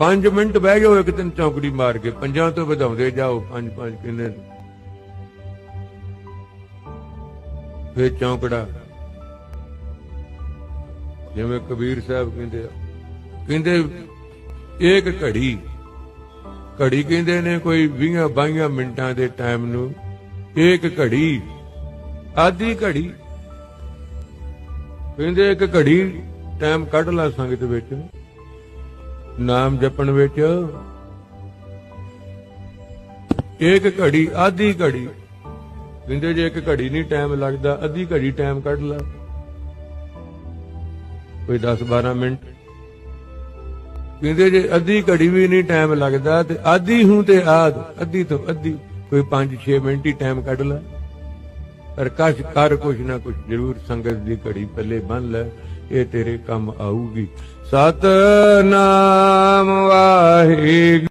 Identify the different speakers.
Speaker 1: 5 minute ਬਹਿ ਜਾਓ, ਇੱਕ ਦਿਨ ਚੌਕੜੀ ਮਾਰ ਕੇ। ਪੰਜਾਂ ਤੋਂ ਵਧਾਉਂਦੇ ਜਾਓ। ਪੰਜ ਪੰਜ ਕਿੰਨੇ? ਫੇਰ ਚੌਕੜਾ। ਜਿਵੇਂ ਕਬੀਰ ਸਾਹਿਬ ਕਹਿੰਦੇ ਕਹਿੰਦੇ, ਇੱਕ ਘੜੀ। ਘੜੀ ਕਹਿੰਦੇ ਨੇ ਕੋਈ 20 22 ਮਿੰਟਾਂ ਦੇ ਟਾਈਮ ਨੂੰ। ਇੱਕ ਘੜੀ। ਆਦੀ ਘੜੀ। ਕਹਿੰਦੇ, ਇੱਕ ਘੜੀ ਟਾਈਮ ਕੱਢ ਲਾ ਸੰਗਤ ਵਿੱਚ। ਨਾਮ ਜਪਣ ਵਿੱਚ ਇੱਕ ਘੜੀ ਆਦੀ ਘੜੀ। ਕਹਿੰਦੇ ਜੇ ਇੱਕ ਘੜੀ ਨਹੀਂ ਟਾਈਮ ਲੱਗਦਾ, ਅੱਧੀ ਘੜੀ ਟਾਈਮ ਕੱਢ ਲਾ। ਕੋਈ 10 12 ਮਿੰਟ। ਕਹਿੰਦੇ ਜੇ ਅੱਧੀ ਘੜੀ ਵੀ ਨਹੀਂ ਟਾਈਮ ਲੱਗਦਾ ਤੇ ਆਧੀ ਹੂੰ ਤੇ ਆਦ, ਅੱਧੀ ਤੋਂ ਅੱਧੀ, ਕੋਈ 5-6 ਮਿੰਟ ਹੀ ਟਾਈਮ ਕੱਢ ਲੈ। ਪਰ ਕਸ਼ ਕਰ ਕੁਛ ਨਾ ਕੁਛ ਜ਼ਰੂਰ ਸੰਗਤ ਦੀ ਘੜੀ ਪੱਲੇ ਬੰਨ ਲੈ। ਇਹ ਤੇਰੇ ਕੰਮ ਆਊਗੀ। ਸਤ ਨਾਮ ਵਾਹਿਗੁਰੂ।